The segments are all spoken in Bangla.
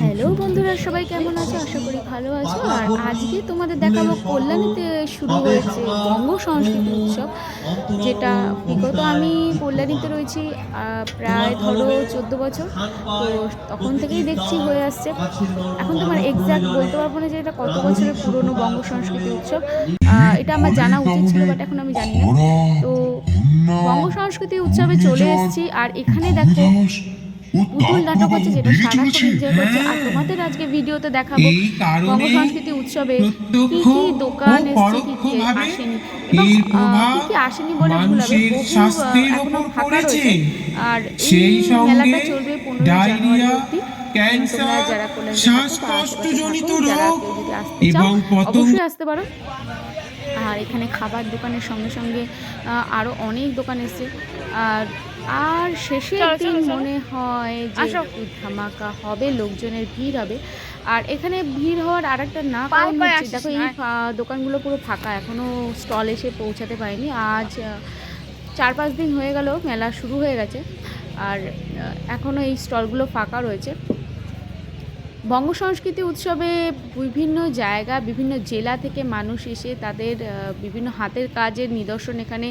হ্যালো বন্ধুরা, সবাই কেমন আছো? আশা করি ভালো আছো। আর আজকে তোমাদের দেখাবো কল্যাণীতে শুরু হয়েছে বঙ্গ সংস্কৃতি উৎসব, যেটা বিগত আমি কল্যাণীতে রয়েছি প্রায় ধরো চোদ্দ বছর। তো তখন থেকেই দেখছি হয়ে আসছে। এখন তোমার এক্স্যাক্ট বলতে পারব না যে এটা কত বছরের পুরনো বঙ্গ সংস্কৃতি উৎসব। এটা আমার জানা উচিত ছিল বাট এখন আমি জানি না। তো বঙ্গ সংস্কৃতি উৎসবে চলে এসেছি, আর এখানে দেখো পুতুল নাটক হচ্ছে যেটা সারা খুব এনজয় করছে আর তোমাদের আজকে ভিডিওতে দেখাবো এই কারণে বঙ্গ সংস্কৃতি উৎসবে কি কি দোকান এসছে কি কি আসেনি এবং কি কি আসেনি বলে ভুল হবে। এখনও ফাঁকা রয়েছে। আর এই মেলাটা চলবে পনেরোই জানুয়ারি অবধি। ক্যান্সার, শ্বাসকষ্টজনিত রোগ আসতে চাও এবং অবশ্যই আসতে পারো। আর এখানে খাবার দোকানের সঙ্গে সঙ্গে আহ, আরও অনেক দোকান এসছে। আর আর শেষের দিন। মনে হয় যে ধামাকা হবে লোকজনের ভিড় হবে। আর এখানে ভিড় হওয়ার আর একটা না কারণ হচ্ছে দেখো এই দোকানগুলো পুরো ফাঁকা এখনও স্টল এসে পৌঁছাতে পারেনি। আজ চার পাঁচ দিন হয়ে গেল মেলা শুরু হয়ে গেছে। আর এখনও এখনও এই স্টলগুলো ফাঁকা রয়েছে। বঙ্গ সংস্কৃতি উৎসবে বিভিন্ন জায়গা বিভিন্ন জেলা থেকে মানুষ এসে তাদের বিভিন্ন হাতের কাজের নিদর্শন এখানে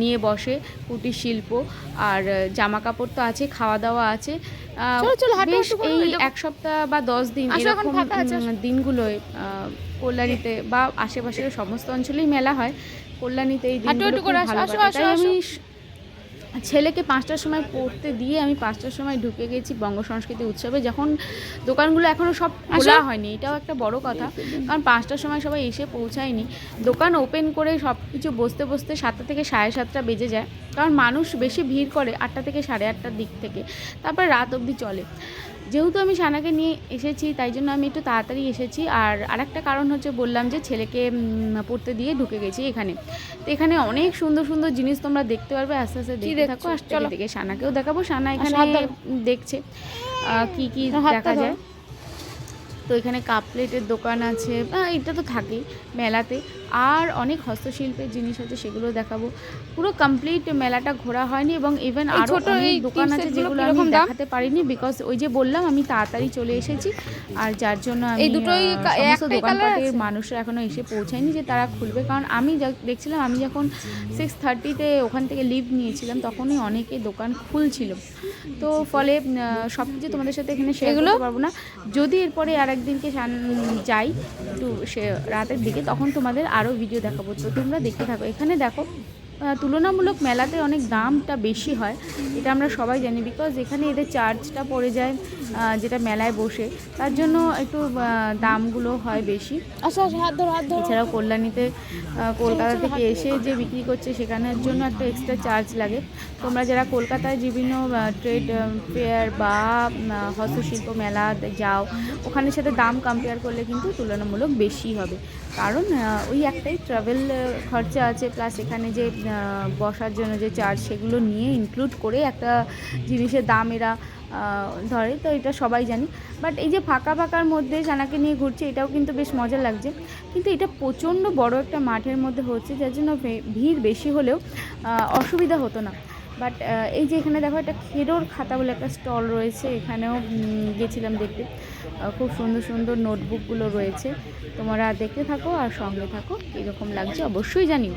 নিয়ে বসে। কুটির শিল্প আর জামা কাপড় তো আছে খাওয়া দাওয়া আছে বেশ এই এক সপ্তাহ বা দশ দিন এরকম দিনগুলোয় কল্যাণীতে বা আশেপাশের সমস্ত অঞ্চলেই মেলা হয়। কল্যাণীতে এই দিনগুলো। আমি ছেলেকে পাঁচটার সময় পড়তে দিয়ে আমি পাঁচটার সময় ঢুকে গেছি বঙ্গ সংস্কৃতি উৎসবে। যখন দোকানগুলো এখনও সব খোলা হয়নি এটাও একটা বড় কথা। কারণ পাঁচটার সময় সবাই এসে পৌঁছায়নি। দোকান ওপেন করে সব কিছু বসতে বসতে সাতটা থেকে সাড়ে সাতটা বেজে যায়। কারণ মানুষ বেশি ভিড় করে আটটা থেকে সাড়ে আটটার দিক থেকে। তারপর রাত অবধি চলে। যেহেতু আমি সানাকে নিয়ে এসেছি তাই জন্য আমি একটু তাড়াতাড়ি এসেছি। আর আরেকটা কারণ হচ্ছে বললাম যে ছেলেকে পড়তে দিয়ে ঢুকে গেছি এখানে। তো এখানে অনেক সুন্দর সুন্দর জিনিস তোমরা দেখতে পারবে। আস্তে আস্তে দেখতে থাকো আস্তে চলো। দেখে সানাকেও দেখাবো। সানা এখানে দেখছে কি কি দেখা যায়। তো এখানে কাপ প্লেটের দোকান আছে। এটা তো থাকেই মেলাতে। আর অনেক হস্তশিল্পের জিনিস আছে সেগুলো দেখাবো। পুরো কমপ্লিট মেলাটা ঘোরা হয়নি এবং ইভেন আরও ছোট অনেক এই দোকান আছে যেগুলো আমি দেখাতে পারিনি বিকজ ওই যে বললাম আমি তাড়াতাড়ি চলে এসেছি। আর যার জন্য আমি এই দুটোই সমস্ত দোকানপাটের মানুষরা এখনও এসে পৌঁছায়নি যে তারা খুলবে। কারণ আমি যা- দেখছিলাম আমি যখন সিক্স থার্টিতে ওখান থেকে লিভ নিয়েছিলাম তখনই অনেকে দোকান খুলছিল। তো ফলে সব কিছু তোমাদের সাথে এখানে সেগুলো? পারব না। যদি এরপরে আর একদিনকে যাই একটু সে রাতের দিকে তখন তোমাদের আরও ভিডিও দেখাবো। তো তোমরা দেখতে থাকো। এখানে দেখো তুলনামূলক মেলাতে অনেক দামটা বেশি হয়। এটা আমরা সবাই জানি বিকজ এখানে এদের চার্জটা পড়ে যায় যেটা মেলায় বসে। তার জন্য একটু দামগুলো হয় বেশি। হাত ধরো এছাড়াও কল্যাণীতে কলকাতা থেকে এসে যে বিক্রি করছে সেখানের জন্য একটা এক্সট্রা চার্জ লাগে। তোমরা যারা কলকাতায় বিভিন্ন ট্রেড ফেয়ার বা হস্তশিল্প মেলা যাও ওখানের সাথে দাম কম্পেয়ার করলে কিন্তু তুলনামূলক বেশি হবে। কারণ ওই একটাই ট্রাভেল খরচা আছে প্লাস এখানে যে বসার জন্য যে চার্জ সেগুলো নিয়ে ইনক্লুড করে একটা জিনিসের দাম এরা ধরে, তো এটা সবাই জানি। বাট এই যে ফাঁকা ফাঁকার মধ্যে সানাকে নিয়ে ঘুরছে, এটাও কিন্তু বেশ মজা লাগছে। কিন্তু এটা প্রচণ্ড বড় একটা মাঠের মধ্যে হচ্ছে, যার জন্য ভিড় বেশি হলেও অসুবিধা হতো না। বাট এই যে এখানে দেখো একটা খেরোর খাতা বলে একটা স্টল রয়েছে, এখানেও গেছিলাম দেখতে। খুব সুন্দর সুন্দর নোটবুকগুলো রয়েছে। তোমরা দেখতে থাকো আর সঙ্গে থাকো, কীরকম লাগছে অবশ্যই জানিও।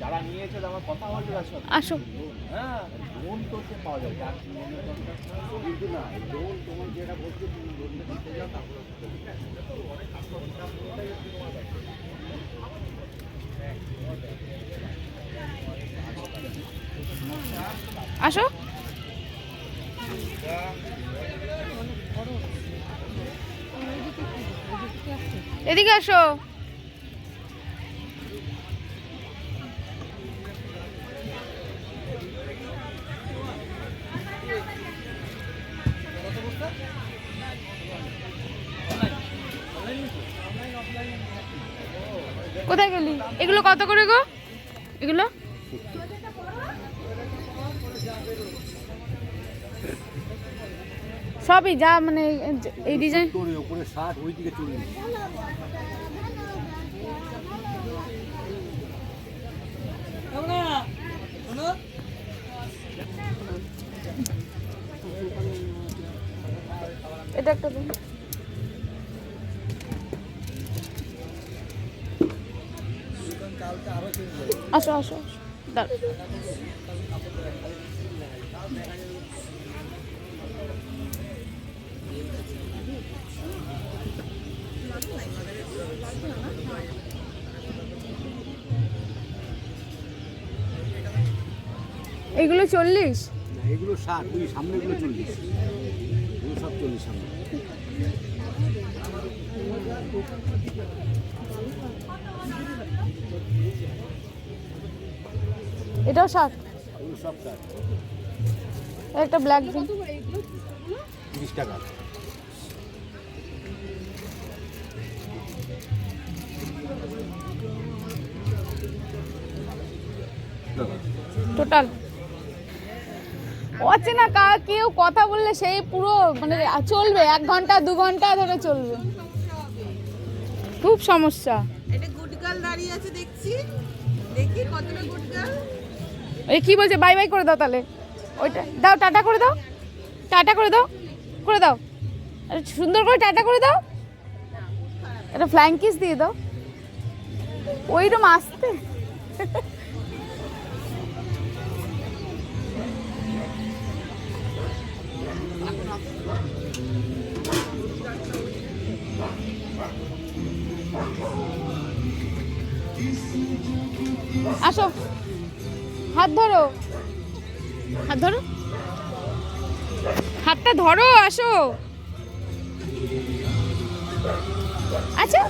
যারা নিয়েছে আমার কথা বলতে পারছ আসো। হ্যাঁ লোন করতে পাওয়া যায় যার কিন্তু না লোন তোমার যেটা বলছো তুমি লোনটা দিতে যাও তারপরে আসো। এদিকে আসো। করে গো? এগুলো? সবই যা মানে এই ডিজাইন এটা একটা আসো আসো আসো। এগুলো চল্লিশ? এগুলো ষাট ওই সামনেগুলো চল্লিশ এগুলো সব চল্লিশ সামনে। এটাও ষাট এগুলো সব ষাট একটা ব্ল্যাক দিন তিরিশ টাকা। টোটাল অচেনা কা কেউ কথা বললে সেই পুরো মানে চলবে এক ঘণ্টা দু ঘণ্টা ধরে চলবে। খুব সমস্যা। এটা দাঁড়িয়ে আছে দেখছি। দেখি কতটা গুড এই কি বলছে? বাই বাই করে দাও তাহলে। ওইটা দাও টাটা করে দাও। টাটা করে দাও। করে দাও। আরে সুন্দর করে টাটা করে দাও। একটা ফ্ল্যাঙ্কিস দিয়ে দাও। ওইরকম আসতে। আসো। হাত ধরো। হাত ধরো। হাতটা ধরো আসো। আচ্ছা।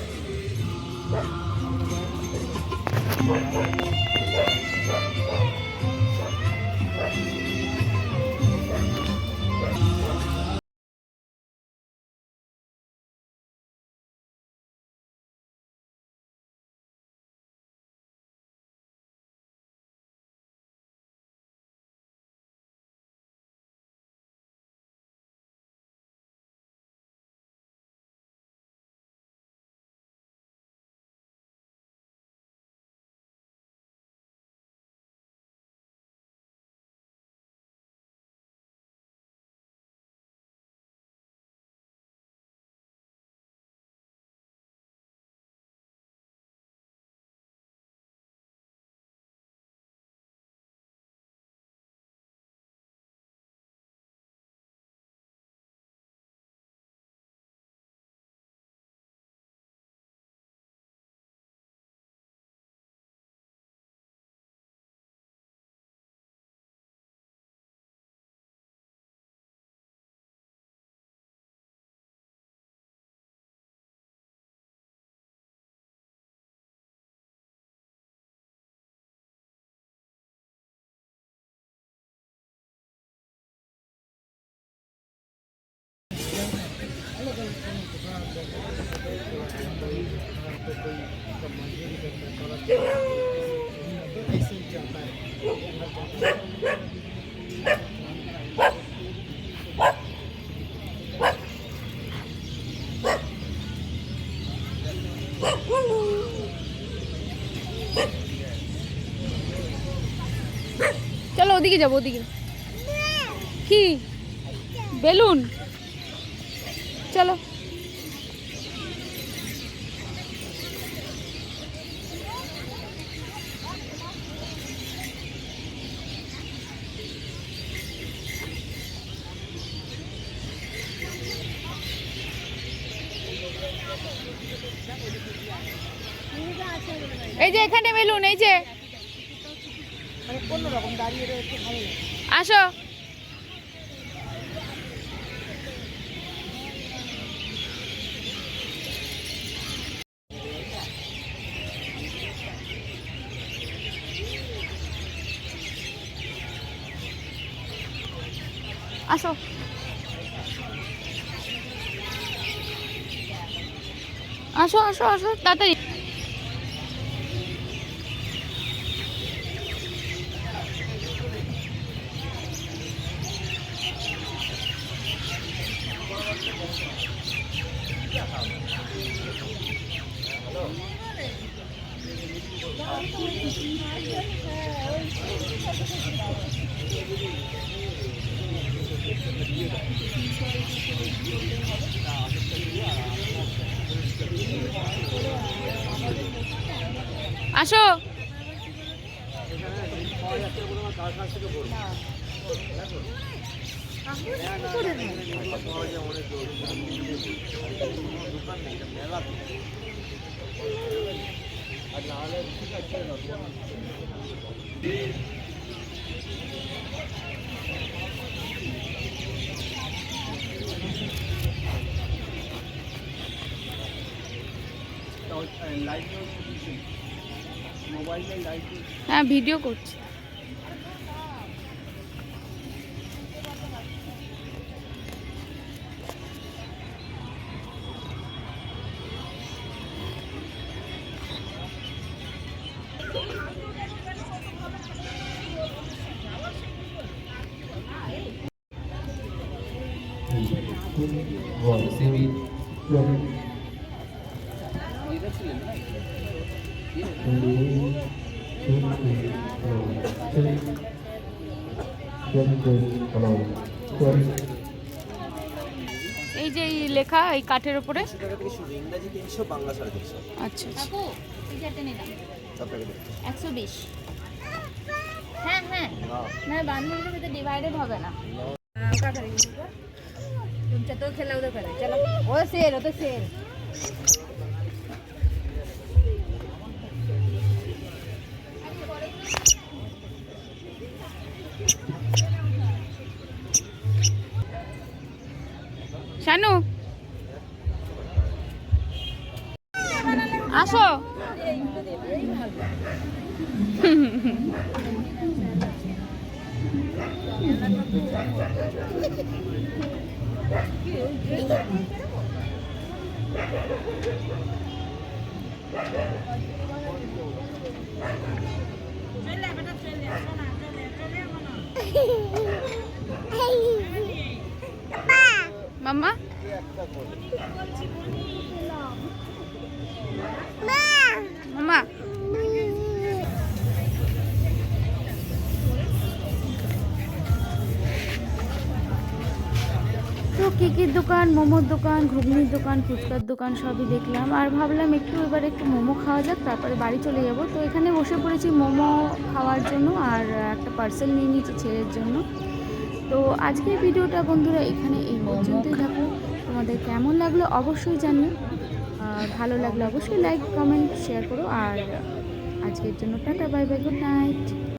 চলো ওদিকে যাব ওদিকে কি বেলুন চলো এই যে এখানে যে আসো। আসো। আসো আসো আসো তাড়াতাড়ি। আসো। লাইট হ্যাঁ ভিডিও করছি। সেমি প্রবলেম এই যে এই লেখা এই কাঠের উপরে টাকা থেকে শুরু ইংরাজি তিনশো বাংলা সাড়ে তিনশো আচ্ছা আচ্ছা সব টাকা দেখতে একশো বিশ হ্যাঁ হ্যাঁ না বান্ধবীদের ভিতরে ডিভাইডেড হবে না तो खेला उधर करे चलो वो शेर वो तो শানু। আসো। মাম্মা মাম্মা তো কেকের দোকান? মোমোর দোকান, ঘুগনির দোকান, ফুচকার দোকান, সবই দেখলাম। আর ভাবলাম একটু এবার একটু মোমো খাওয়া যাক, তারপরে বাড়ি চলে যাব। তো এখানে বসে পড়েছি মোমো খাওয়ার জন্য আর একটা পার্সেল নিয়ে নিয়েছি ছেলের জন্য। তো আজকের ভিডিওটা বন্ধুরা এখানে এই পর্যন্তই থাকো তোমাদের কেমন লাগল অবশ্যই জানিও। ভালো লাগল অবশ্যই লাইক কমেন্ট শেয়ার করো। আর আজকের জন্য tata bye bye good night